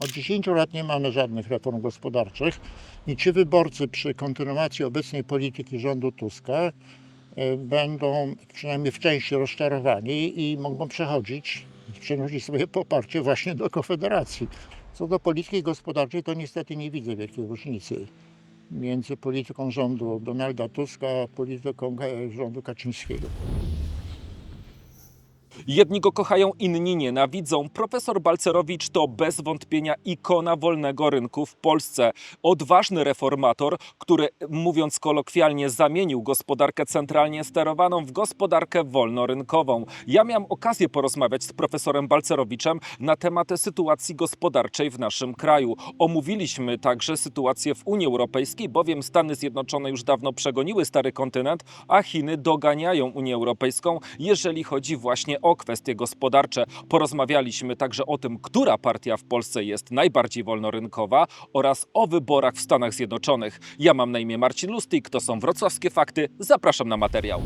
Od 10 lat nie mamy żadnych reform gospodarczych i ci wyborcy przy kontynuacji obecnej polityki rządu Tuska e, będą przynajmniej w części rozczarowani i mogą przechodzić, przenosić swoje poparcie właśnie do Konfederacji. Co do polityki gospodarczej, to niestety nie widzę wielkiej różnicy między polityką rządu Donalda Tuska a polityką rządu Kaczyńskiego. Jedni go kochają, inni nienawidzą. Profesor Balcerowicz to bez wątpienia ikona wolnego rynku w Polsce. Odważny reformator, który, mówiąc kolokwialnie, zamienił gospodarkę centralnie sterowaną w gospodarkę wolnorynkową. Ja miałem okazję porozmawiać z profesorem Balcerowiczem na temat sytuacji gospodarczej w naszym kraju. Omówiliśmy także sytuację w Unii Europejskiej, bowiem Stany Zjednoczone już dawno przegoniły stary kontynent, a Chiny doganiają Unię Europejską, jeżeli chodzi właśnie o kwestie gospodarcze. Porozmawialiśmy także o tym, która partia w Polsce jest najbardziej wolnorynkowa oraz o wyborach w Stanach Zjednoczonych. Ja mam na imię Marcin Lustig, to są wrocławskie fakty. Zapraszam na materiał.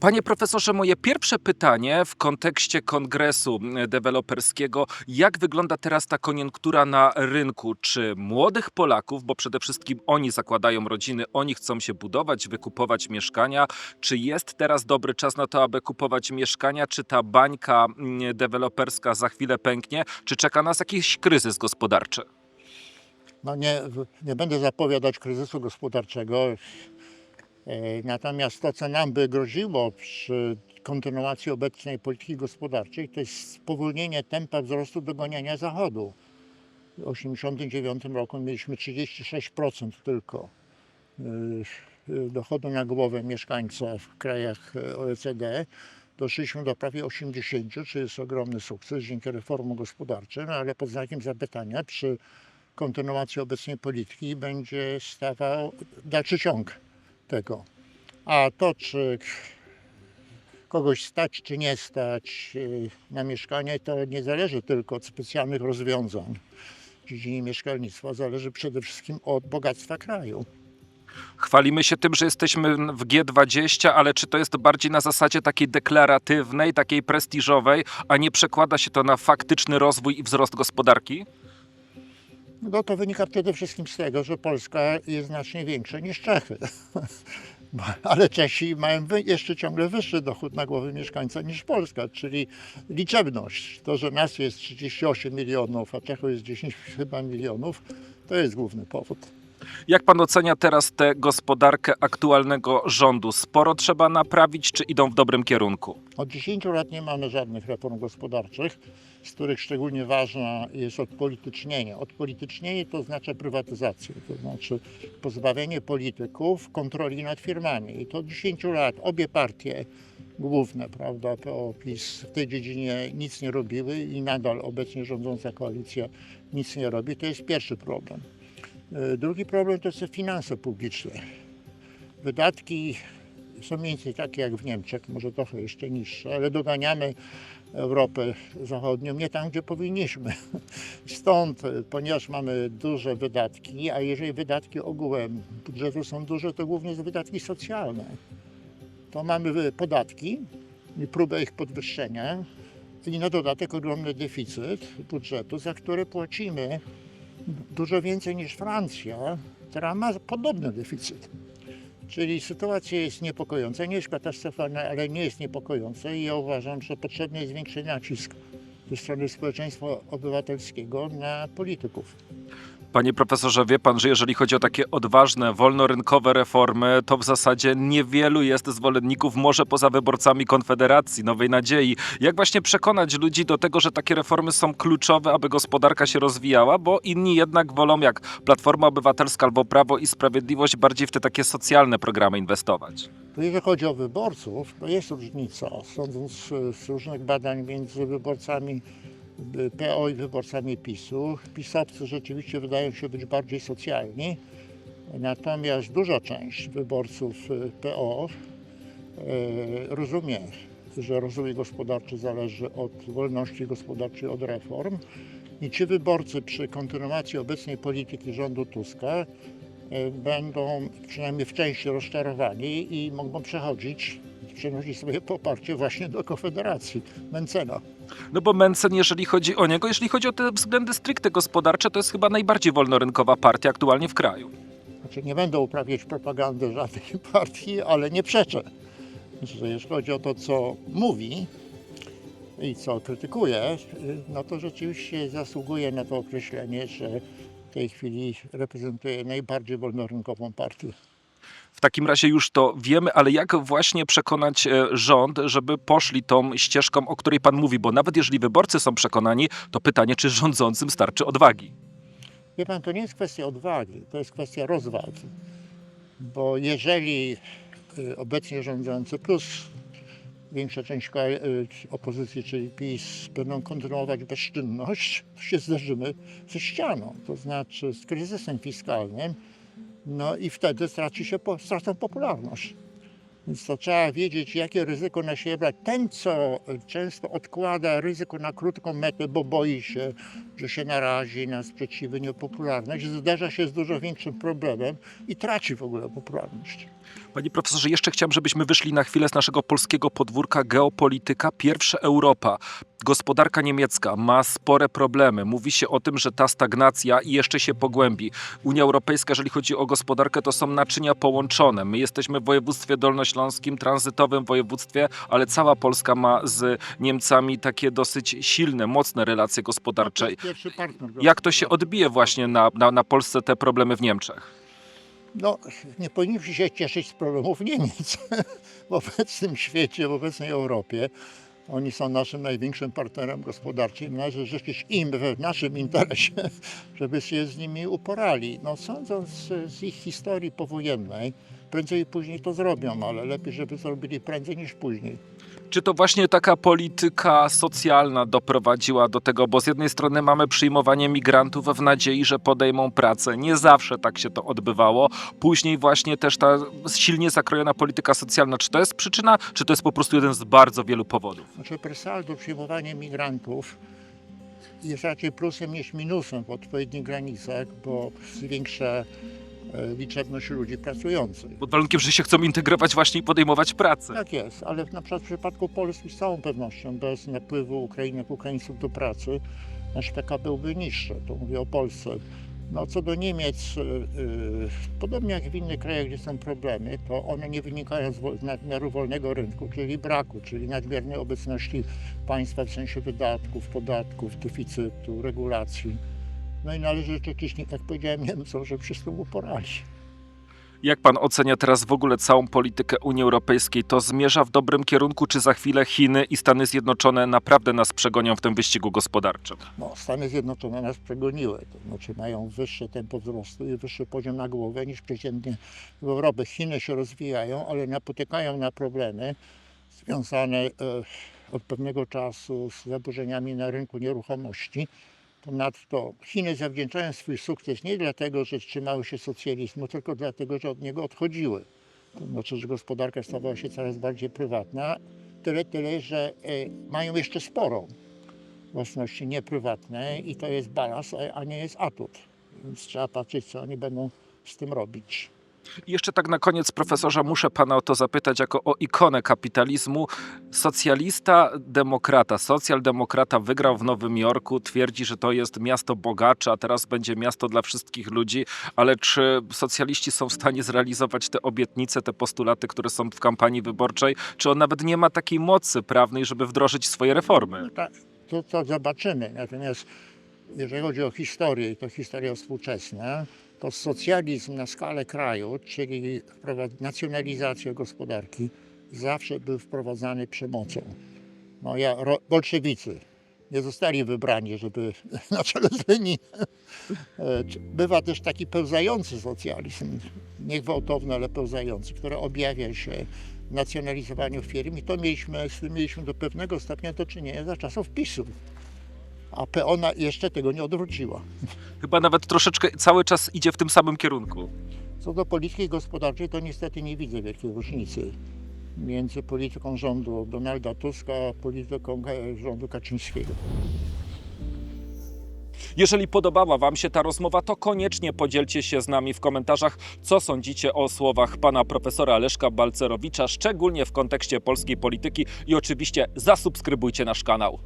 Panie profesorze, moje pierwsze pytanie w kontekście kongresu deweloperskiego. Jak wygląda teraz ta koniunktura na rynku? Czy młodych Polaków, bo przede wszystkim oni zakładają rodziny, oni chcą się budować, wykupować mieszkania, czy jest teraz dobry czas na to, aby kupować mieszkania? Czy ta bańka deweloperska za chwilę pęknie? Czy czeka nas jakiś kryzys gospodarczy? No nie, nie będę zapowiadać kryzysu gospodarczego. E, Natomiast to, co nam by groziło przy kontynuacji obecnej polityki gospodarczej, to jest spowolnienie tempa wzrostu dogoniania Zachodu. W 1989 roku mieliśmy 36% tylko e, dochodu na głowę mieszkańca w krajach e, OECD. Doszliśmy do prawie 80, czyli jest ogromny sukces dzięki reformom gospodarczym, ale pod znakiem zapytania przy kontynuacji obecnej polityki będzie stawał dalszy ciąg tego. A to, czy kogoś stać, czy nie stać y, na mieszkanie, to nie zależy tylko od specjalnych rozwiązań w dziedzinie mieszkalnictwa, zależy przede wszystkim od bogactwa kraju. Chwalimy się tym, że jesteśmy w G20, ale czy to jest bardziej na zasadzie takiej deklaratywnej, takiej prestiżowej, a nie przekłada się to na faktyczny rozwój i wzrost gospodarki? No to wynika przede wszystkim z tego, że Polska jest znacznie większa niż Czechy. Ale Czesi mają jeszcze ciągle wyższy dochód na głowę mieszkańca niż Polska, czyli liczebność. To, że nas jest 38 milionów, a Czechów jest 10 chyba milionów, to jest główny powód. Jak pan ocenia teraz tę gospodarkę aktualnego rządu? Sporo trzeba naprawić, czy idą w dobrym kierunku? Od 10 lat nie mamy żadnych reform gospodarczych, z których szczególnie ważna jest odpolitycznienie. Odpolitycznienie to oznacza prywatyzację, to znaczy pozbawienie polityków kontroli nad firmami. I to od 10 lat obie partie główne, prawda, PO, PiS w tej dziedzinie nic nie robiły i nadal obecnie rządząca koalicja nic nie robi. To jest pierwszy problem. E, Drugi problem to są finanse publiczne. Wydatki są mniej więcej takie jak w Niemczech, może trochę jeszcze niższe, ale doganiamy Europę Zachodnią nie tam, gdzie powinniśmy. Stąd, ponieważ mamy duże wydatki, a jeżeli wydatki ogółem budżetu są duże, to głównie wydatki socjalne. To mamy podatki i próbę ich podwyższenia i na dodatek ogromny deficyt budżetu, za który płacimy dużo więcej niż Francja, która ma podobny deficyt. Czyli sytuacja jest niepokojąca, nie jest katastrofalna, ale nie jest niepokojąca i ja uważam, że potrzebny jest większy nacisk ze strony społeczeństwa obywatelskiego na polityków. Panie profesorze, wie pan, że jeżeli chodzi o takie odważne, wolnorynkowe reformy, to w zasadzie niewielu jest zwolenników, może poza wyborcami Konfederacji, Nowej Nadziei. Jak właśnie przekonać ludzi do tego, że takie reformy są kluczowe, aby gospodarka się rozwijała, bo inni jednak wolą, jak Platforma Obywatelska albo Prawo i Sprawiedliwość, bardziej w te takie socjalne programy inwestować. To jeżeli chodzi o wyborców, to jest różnica, sądząc z różnych badań między wyborcami PO i wyborcami PiSu. Pisowcy rzeczywiście wydają się być bardziej socjalni, natomiast duża część wyborców e, PO e, rozumie, że rozwój gospodarczy zależy od wolności gospodarczej, od reform. I ci wyborcy przy kontynuacji obecnej polityki rządu Tuska e, będą przynajmniej w części rozczarowani i mogą przechodzić, przenosi swoje poparcie właśnie do Konfederacji, Mencena. No bo Mencen, jeżeli chodzi o niego, jeżeli chodzi o te względy stricte gospodarcze, to jest chyba najbardziej wolnorynkowa partia aktualnie w kraju. Znaczy nie będę uprawiać propagandy żadnej partii, ale nie przeczę, że jeśli chodzi o to, co mówi i co krytykuje, no to rzeczywiście zasługuje na to określenie, że w tej chwili reprezentuje najbardziej wolnorynkową partię. W takim razie już to wiemy, ale jak właśnie przekonać e, rząd, żeby poszli tą ścieżką, o której pan mówi? Bo nawet jeżeli wyborcy są przekonani, to pytanie, czy rządzącym starczy odwagi. Wie pan, to nie jest kwestia odwagi, to jest kwestia rozwagi. Bo jeżeli y, obecnie rządzący plus większa część y, opozycji, czyli PiS, będą kontynuować bezczynność, to się zderzymy ze ścianą, to znaczy z kryzysem fiskalnym, no i wtedy straci się, po- stracą popularność. Więc to trzeba wiedzieć, jakie ryzyko na siebie brać. Ten, co często odkłada ryzyko na krótką metę, bo boi się, że się narazi na sprzeciwy, niepopularność, zderza się z dużo większym problemem i traci w ogóle popularność. Panie profesorze, jeszcze chciałem, żebyśmy wyszli na chwilę z naszego polskiego podwórka geopolityka. Pierwsza Europa, gospodarka niemiecka ma spore problemy. Mówi się o tym, że ta stagnacja jeszcze się pogłębi. Unia Europejska, jeżeli chodzi o gospodarkę, to są naczynia połączone. My jesteśmy w województwie dolnośląskim, tranzytowym województwie, ale cała Polska ma z Niemcami takie dosyć silne, mocne relacje gospodarcze. Jak to się odbije właśnie na, na, na Polsce te problemy w Niemczech? No, nie powinniśmy się cieszyć z problemów Niemiec w obecnym świecie, w obecnej Europie. Oni są naszym największym partnerem gospodarczym. Należy życzyć im w naszym interesie, żeby się z nimi uporali. No, sądząc z ich historii powojennej, prędzej i później to zrobią, ale lepiej, żeby zrobili prędzej niż później. Czy to właśnie taka polityka socjalna doprowadziła do tego? Bo z jednej strony mamy przyjmowanie migrantów w nadziei, że podejmą pracę. Nie zawsze tak się to odbywało. Później właśnie też ta silnie zakrojona polityka socjalna. Czy to jest przyczyna, czy to jest po prostu jeden z bardzo wielu powodów? Znaczy per saldo przyjmowanie migrantów jest raczej plusem niż minusem w odpowiednich granicach, bo zwiększa liczebność ludzi pracujących. Pod warunkiem, że się chcą integrować właśnie i podejmować pracę. Tak jest, ale na przykład w przypadku Polski z całą pewnością bez napływu Ukrainek, Ukraińców do pracy nasz PKB byłby niższy, to mówię o Polsce. No co do Niemiec, y, y, podobnie jak w innych krajach, gdzie są problemy, to one nie wynikają z nadmiaru wolnego rynku, czyli braku, czyli nadmiernej obecności państwa w sensie wydatków, podatków, deficytu, regulacji. No i należy życzyć, jak powiedziałem Niemcom, że wszystko uporali. Jak pan ocenia teraz w ogóle całą politykę Unii Europejskiej? To zmierza w dobrym kierunku, czy za chwilę Chiny i Stany Zjednoczone naprawdę nas przegonią w tym wyścigu gospodarczym? No, Stany Zjednoczone nas przegoniły, to znaczy mają wyższe tempo wzrostu i wyższy poziom na głowę niż przeciętnie w Europie. Chiny się rozwijają, ale napotykają na problemy związane e, od pewnego czasu z zaburzeniami na rynku nieruchomości. Ponadto Chiny zawdzięczają swój sukces nie dlatego, że trzymały się socjalizmu, tylko dlatego, że od niego odchodziły. To znaczy, że gospodarka stawała się coraz bardziej prywatna. Tyle, tyle, że e, mają jeszcze sporą własności nieprywatnej i to jest balans, a nie jest atut. Więc trzeba patrzeć, co oni będą z tym robić. Jeszcze tak na koniec, profesorze, muszę pana o to zapytać jako o ikonę kapitalizmu. Socjalista, demokrata, socjaldemokrata wygrał w Nowym Jorku, twierdzi, że to jest miasto bogacze, a teraz będzie miasto dla wszystkich ludzi, ale czy socjaliści są w stanie zrealizować te obietnice, te postulaty, które są w kampanii wyborczej? Czy on nawet nie ma takiej mocy prawnej, żeby wdrożyć swoje reformy? No tak, to, to zobaczymy. Natomiast jeżeli chodzi o historię, to historia współczesna, to socjalizm na skalę kraju, czyli nacjonalizacja gospodarki, zawsze był wprowadzany przemocą. No ja, bolszewicy nie zostali wybrani, żeby na czele z. E, Bywa też taki pełzający socjalizm, nie gwałtowny, ale pełzający, który objawia się w nacjonalizowaniu firm i to mieliśmy, z tym mieliśmy do pewnego stopnia do czynienia za czasów PiSu. A PO na- jeszcze tego nie odwróciła. Chyba nawet troszeczkę cały czas idzie w tym samym kierunku. Co do polityki gospodarczej, to niestety nie widzę wielkiej różnicy między polityką rządu Donalda Tuska a polityką rządu Kaczyńskiego. Jeżeli podobała Wam się ta rozmowa, to koniecznie podzielcie się z nami w komentarzach, co sądzicie o słowach pana profesora Leszka Balcerowicza, szczególnie w kontekście polskiej polityki i oczywiście zasubskrybujcie nasz kanał.